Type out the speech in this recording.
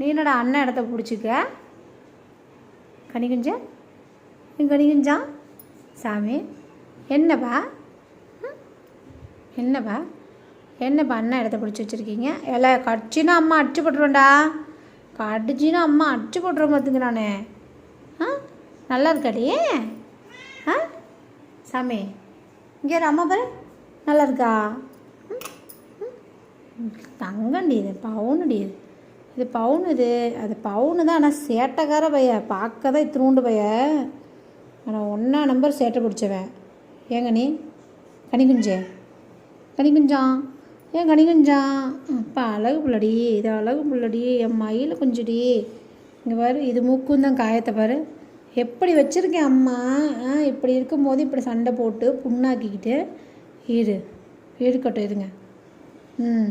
நீ என்னடா அண்ணன் இடத்த பிடிச்சிக்க கனிகுஞ்ச? கனிகுஞ்சா? சாமி என்னப்பா? என்னப்பா? என்னப்பா அண்ணன் இடத்த பிடிச்சி வச்சுருக்கீங்க? எல்லாம் கடிச்சின்னா அம்மா அடிச்சு போட்டுருவேன்டா கடிச்சின்னா அம்மா அடிச்சு போட்டுருவோம் பார்த்துங்க நான். ஆ? நல்லா இருக்காடியே ஆ? சாமி இங்கே அம்மா பாரு. நல்லா இருக்கா? ம்? ம். தங்கண்டி இது இது. இது பவுன் இது அது பவுனு தான் ஆனால் சேட்டைக்கார பைய. பார்க்க தான் இத்தினூண்டு பைய. ஆனால் ஒன்றா நம்பர் சேட்டை பிடிச்சவன். ஏங்க நீ? கனிகுஞ்சே. கனிகுஞ்சான். ஏன் கனிகுஞ்சான்? அப்பா அழகு புள்ளடி. இது அழகு புள்ளடி. என் மயில் குஞ்சுடி. இங்கே பாரு இது மூக்கும் தான் காயத்தை பாரு. எப்படி வச்சுருக்கேன் அம்மா? ஆ இப்படி இருக்கும்போது இப்படி சண்டை போட்டு புண்ணாக்கிக்கிட்டு இரு. இருக்கட்டும் இருங்க. ம்.